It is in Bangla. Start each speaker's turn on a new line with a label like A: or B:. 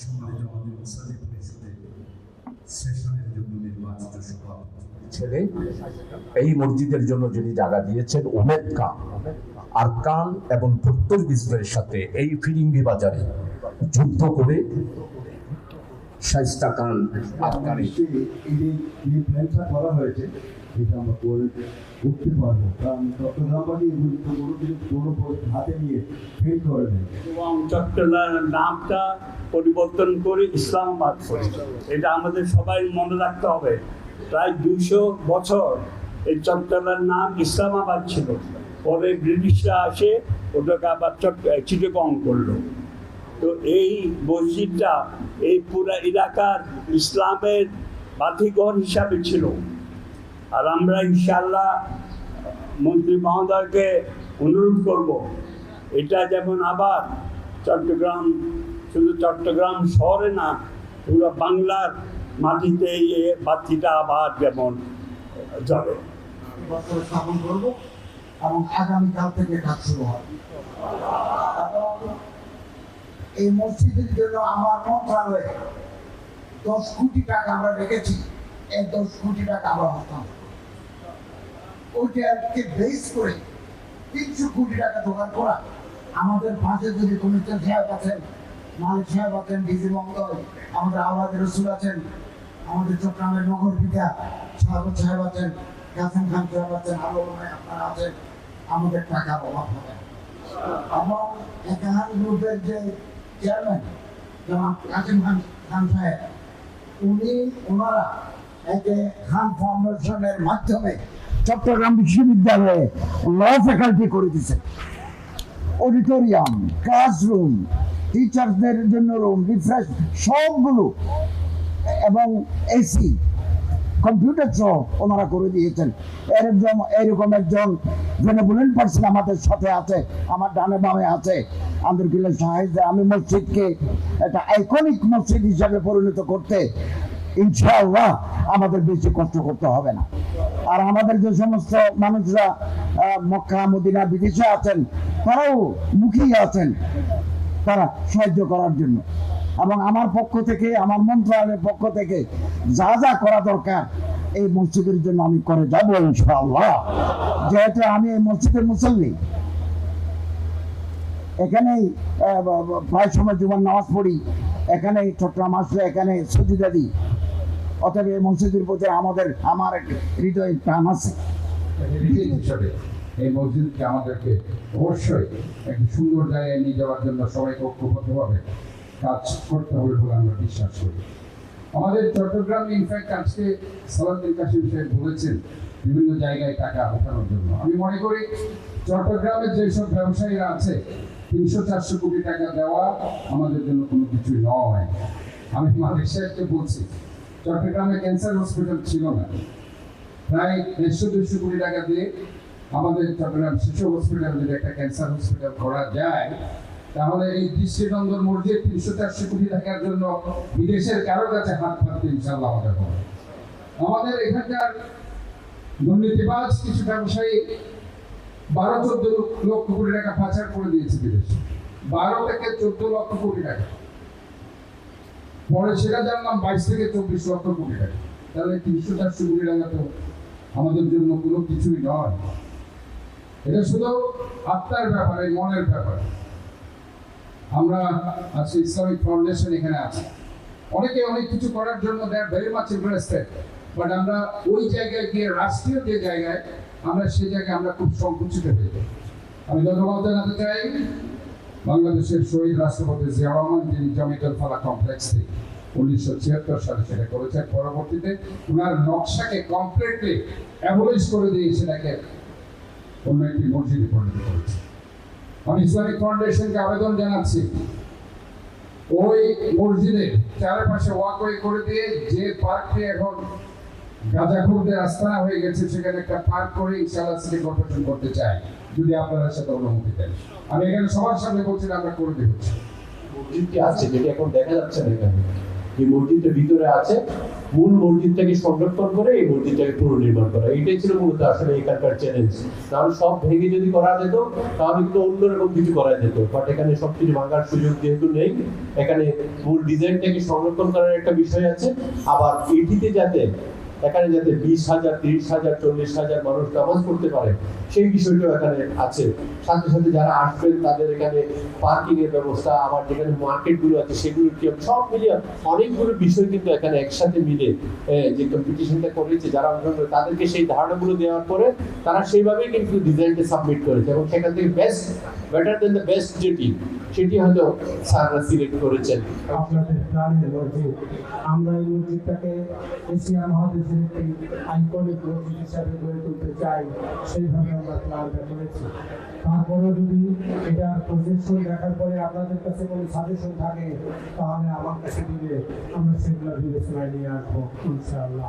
A: সম্মানিত আমাদের মুসাদি পরিষদের সেশনের জন্য নির্বাচিত সভাপতি।
B: ছেলে এই মসজিদের জন্য যিনি জায়গা দিয়েছেন উমেদ খান আর কান এবং প্রত্যেক বিজনেসের সাথে এই ফিরিঙ্গি বাজারে যুদ্ধ করে শাইস্তা খান আফগানি।
C: এই যে প্ল্যানটা করা হয়েছে। আমরা উঠতে পারব। কারণ গুরুত্বপূর্ণ কিছু পুরো হাতে নিয়ে ফেল করে দেয়
D: এবং চট্টগ্রামের নামটা পরিবর্তন করে ইসলামাবাদ এটা আমাদের সবাই মনে রাখতে হবে। প্রায় দুশো বছর এই চট্টগ্রামের নাম ইসলামাবাদ ছিল। পরে ব্রিটিশরা আসে, ওটাকে আবার চট্ট চিটগং করল। তো এই মসজিদটা এই পুরা এলাকার ইসলামের বাতিঘর হিসাবে ছিল। আর আমরা ইনশাল্লাহ মন্ত্রী মহোদয়কে অনুরোধ করব। এটা যেমন আবার চট্টগ্রাম, শুধু চট্টগ্রাম শহরে না, পুরো বাংলার মাটিতে এই বাতিটা আবার যেমন
E: করব এবং আগামীকাল থেকে কাজ শুরু হবে। এই মসজিদের জন্য আমার মন্ত্রণালয়ে দশ কোটি টাকা আমরা রেখেছি। এই দশ কোটি টাকা আমরা করব। ওইটাকে বেস করে তিনশো কোটি টাকা জোগাড় করা আমাদের পাশে যদি কমিশন সাহেব আছেন, মালিক সাহেব আছেন ডিজি মঙ্গল আমাদের আওয়াজের রসুল আছেন, আমাদের চট্টগ্রামের নগর পিতা সাহেব সাহেব আছেন, কাসেম খান সাহেব আছেন আরও আপনারা আছেন, আমাদের টাকার অভাব হবে। এবং একাহান গ্রুপের যে চেয়ারম্যান যেমন কাসিম খান খান সাহেব, উনি ওনারা এই যে খান ফাউন্ডেশনের মাধ্যমে চট্টগ্রাম বিশ্ববিদ্যালয়ে ল ফ্যাকাল্টি করে দিচ্ছেন অডিটোরিয়াম ক্লাসরুম টিচারদের জন্য রুম রিফ্রেশ সবগুলো। এবং এসি কম্পিউটার সহ ওনারা করে দিয়েছেন। এরকম এরকম একজন বেনেবুলেন্ট পার্সন আমাদের সাথে আছে, আমার ডানে বামে আছে। আন্দরকিল্লা সাহেব আমি মসজিদকে একটা আইকনিক মসজিদ হিসাবে পরিণত করতে, ইনশাআল্লাহ আমাদের বেশি কষ্ট করতে হবে না। আর আমাদের যে সমস্ত মানুষরা মক্কা, মদিনা, বিদেশে আছেন, তারাও মুখিয়ে আছেন তারা সাহায্য করার জন্য। এবং আমার পক্ষ থেকে, আমার মন্ত্রণালয়ের পক্ষ থেকে যা যা করা দরকার, এই মসজিদের জন্য আমি করে যাব, ইনশাআল্লাহ। যেহেতু আমি এই মসজিদের মুসল্লি ব- প্রায় সময় জীবন নামাজ পড়ি এখানে চট্টগ্রাম আসলে এখানে সুযোগা দিই অতএব এই মসজিদের প্রতি আমাদের, আমার হৃদয় টান আছে।
F: এই মসজিদকে আমাদেরকে অবশ্যই একটি সুন্দর জায়গায় নিয়ে যাওয়ার জন্য সবাইকে ঐক্যবদ্ধভাবে কাজ করতে হবে বলে আমরা বিশ্বাস করি। আমাদের চট্টগ্রামে ইনফ্যাক্ট আজকে সালাউদ্দিন কাশিম সাহেব বলেছেন, বিভিন্ন জায়গায় টাকা ওঠানোর জন্য। আমি মনে করি চট্টগ্রামের যেসব ব্যবসায়ীরা আছে, তিনশো চারশো কোটি টাকা দেওয়া আমাদের জন্য কোনো কিছু নয়। আমি মালিক সাহেবকে বলছি চট্টগ্রামে ক্যান্সার হসপিটাল ছিল না। প্রায় দেড়শো দুশো কোটি টাকা দিয়ে আমাদের চট্টগ্রাম শিশু হসপিটাল যদি একটা ক্যান্সার হসপিটাল করা যায়, তাহলে এই দৃষ্টিনন্দন মসজিদ তিনশো, চারশো কোটি টাকার জন্য বিদেশের কারও কাছে হাত পাততে ইনশাল্লাহ আমাদের হবে আমাদের এখানকার দুর্নীতিবাজ কিছু ব্যবসায়ী বারো, চোদ্দ লক্ষ কোটি টাকা পাচার করে দিয়েছে বিদেশে। বারো থেকে চোদ্দ লক্ষ কোটি টাকা। পরে সেটা জানলাম বাইশ থেকে চব্বিশ লক্ষ কোটি টাকা। তাহলে তিনশো চারশো কোটি টাকা তো আমাদের জন্য কোনো কিছুই নয়। এটা শুধু আত্মার ব্যাপার মনের ব্যাপার। আমরা আজকে ইসলামিক ফাউন্ডেশন এখানে আছি। অনেকে অনেক কিছু করার জন্য দেয় ভেরি মাচ ইন্টারেস্টেড বাট আমরা ওই জায়গায় গিয়ে, রাষ্ট্রীয় যে জায়গায়, আমরা সেই জায়গায় আমরা খুব সংকুচিত হয়ে যাই। আমি ধন্যবাদ জানাতে চাই। বাংলাদেশের শহীদ রাষ্ট্রপতি জিয়া রহমান, যিনি জমিতুল ফালা কমপ্লেক্স থেকে উনিশশো ছিয়াত্তর সালে সেটা করেছেন। পরবর্তীতে ওনার নকশাকে কমপ্লিটলি অ্যাবলিশ করে দিয়ে সেটাকে অন্য একটি মসজিদে পরিণত করেছে আমি ইসলামিক ফাউন্ডেশনকে আবেদন জানাচ্ছি। ওই মসজিদে চারপাশে ওয়াকওয়ে করে দিয়ে যে পার্কটি এখন গাঁজাখুরদের আস্তানা হয়ে গেছে, সেখানে একটা পার্ক করে ইনশাআল্লাহ সিটি কর্পোরেশন করতে চাই, যদি আপনারা সাথে অনুমতি দেন। আমি এখানে সবার সামনে বলছি আমরা করে দেবো।
B: মসজিদটি আছে? যেটি এখন দেখা যাচ্ছে না এখানে। যে মসজিদের ভিতরে আছে,
G: মূল মসজিদটাকে সংরক্ষণ করে, এই মসজিদটাকে পুনর্নির্মাণ করা। এটাই ছিল মূলত আসলে এখানকার চ্যালেঞ্জ সব ভেঙে যদি করা যেত, তাহলে কিন্তু অন্যরকম কিছু করা যেত। বাট এখানে সবকিছু ভাঙার সুযোগ যেহেতু নেই, এখানে মূল ডিজাইনটাকে সংরক্ষণ করার একটা বিষয় আছে। আবার এটিতে যাতে এখানে যাতে বিশ হাজার, তিরিশ হাজার, চল্লিশ হাজার মানুষ নামাজ পড়তে পারে, সেই বিষয়টাও এখানে আছে। সাথে সাথে যারা আসবেন, তাদের এখানে পার্কিং এর ব্যবস্থা আবার যেখানে মার্কেটগুলো আছে, সেগুলো কি সব মিলিয়ে অনেকগুলো বিষয় কিন্তু এখানে একসাথে মিলে যে কম্পিটিশনটা করেছে, যারা অংশগ্রহণ তাদেরকে সেই ধারণাগুলো দেওয়ার পরে তারা সেইভাবেই কিন্তু ডিজাইনটা সাবমিট করেছে এবং সেখান থেকে best better than the best যেটি সেটি হয়তো স্যাররা সিলেক্ট করেছেন
H: আপনাদের আমরা এই মসজিদটাকে এশিয়া মহাদেশের একটি আইকনিক মসজিদ হিসাবে গড়ে তুলতে চাই, সেইভাবে আমরা প্ল্যানটা করেছি। তারপরেও যদি এটার প্রজেকশন দেখার পরে আপনাদের কাছে কোনো সাজেশন থাকে, তাহলে আমার কাছে দিলে আমরা সেগুলো বিবেচনায় নিয়ে আসব, ইনশাআল্লাহ।